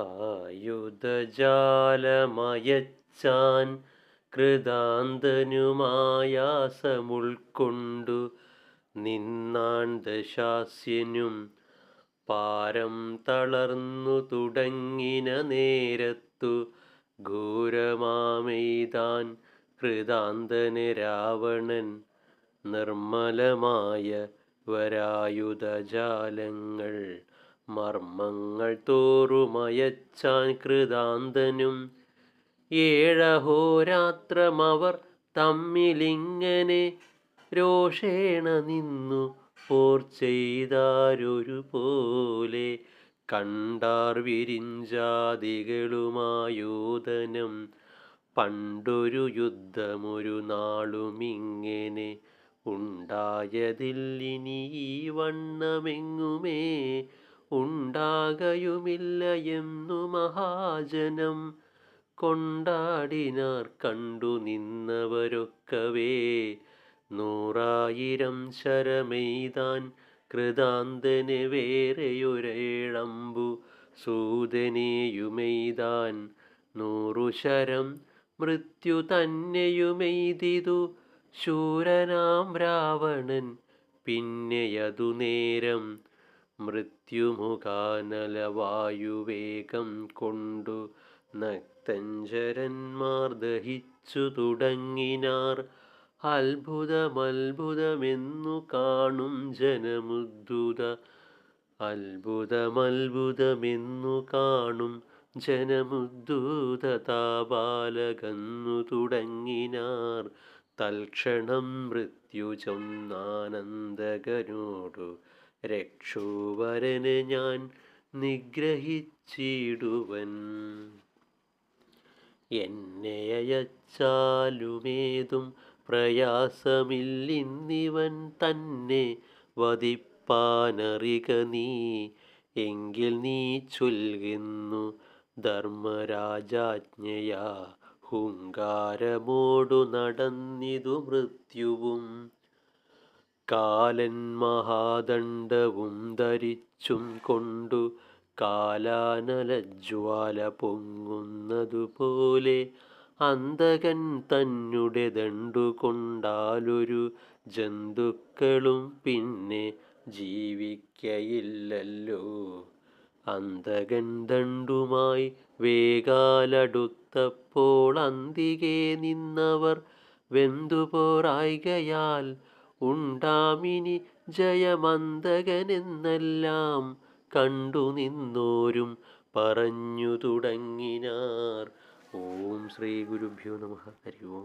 ആയുധജാലമയച്ചാൻ കൃതാന്തനുമായാസമുൾക്കൊണ്ടു നിന്നാൻ ദശാസ്യനും പാരം തളർന്നു തുടങ്ങിന നേരത്തു ഘോരമാമെയ്താൻ കൃതാന്തന് രാവണൻ നിർമ്മലമായ വരായുധജാലങ്ങൾ. മർമ്മങ്ങൾ തോറുമയച്ചാൻ കൃതാന്തനും. ഏഴഹോരാത്രമവർ തമ്മിലിങ്ങനെ രോഷേണ നിന്നു പോർ ചെയ്താരൊരു പോലെ. കണ്ടാർ വിരിഞ്ചാദികളുമായോധനം പണ്ടൊരു യുദ്ധമൊരു നാളുമിങ്ങനെ ഉണ്ടായതില്ലിനീ വണ്ണമെങ്ങുമേ? ഉണ്ടാകയുമില്ല എന്നു മഹാജനം. കൊണ്ടാടിനാർ കണ്ടു നിന്നവരൊക്കവേ. നൂറായിരം ശരമെയ്താൻ കൃതാന്തന് വേറെയൊരേഴമ്പു സൂതനെയുമെയ്താൻ. നൂറു ശരം മൃത്യു തന്നെയുമെയ്തിതു ശൂരനാം രാവണൻ. പിന്നെയതു നേരം മൃത്യുമുഖാനലവായുവേഗം കൊണ്ടു നക്തഞ്ചരന്മാർ ദഹിച്ചു തുടങ്ങിനാർ. അത്ഭുതമത്ഭുതമെന്നു കാണും ജനമുദ്ധുത അത്ഭുതമത്ഭുതമെന്നു കാണും ജനമുദ്ധൂതാപാലകന്നു തുടങ്ങിനാർ. തൽക്ഷണം മൃത്യുചൊന്നാനന്ദകനോടു രക്ഷോവരന് ഞാൻ നിഗ്രഹിച്ചിടുവൻ. എന്നെ അയച്ചാലുമേതും പ്രയാസമില്ലിന്നിവൻ തന്നെ വധിപ്പാനറിക നീ. എങ്കിൽ നീ ചൊൽകുന്നു ധർമ്മരാജാജ്ഞയാ. ഹുങ്കാരമോടു നടന്നിതു മൃത്യുവും കാലൻ മഹാദണ്ഡവും ധരിച്ചും കൊണ്ടു കാലാനലജ്വാല പൊങ്ങുന്നതുപോലെ അന്തകൻ തന്നെ ദണ്ടു കൊണ്ടാലൊരു ജന്തുക്കളും പിന്നെ ജീവിക്കയില്ലല്ലോ. അന്തകൻ ദണ്ടുമായി വേഗാലടുത്തപ്പോൾ അന്തികെ നിന്നവർ വെന്തുപോറായികയാൽ ഉണ്ടാമിനി ജയമന്തകനെന്നെല്ലാം കണ്ടു നിന്നോരും പറഞ്ഞു തുടങ്ങിനാർ. ഓം ശ്രീ ഗുരുഭ്യോ നമ. ഹരി ഓം.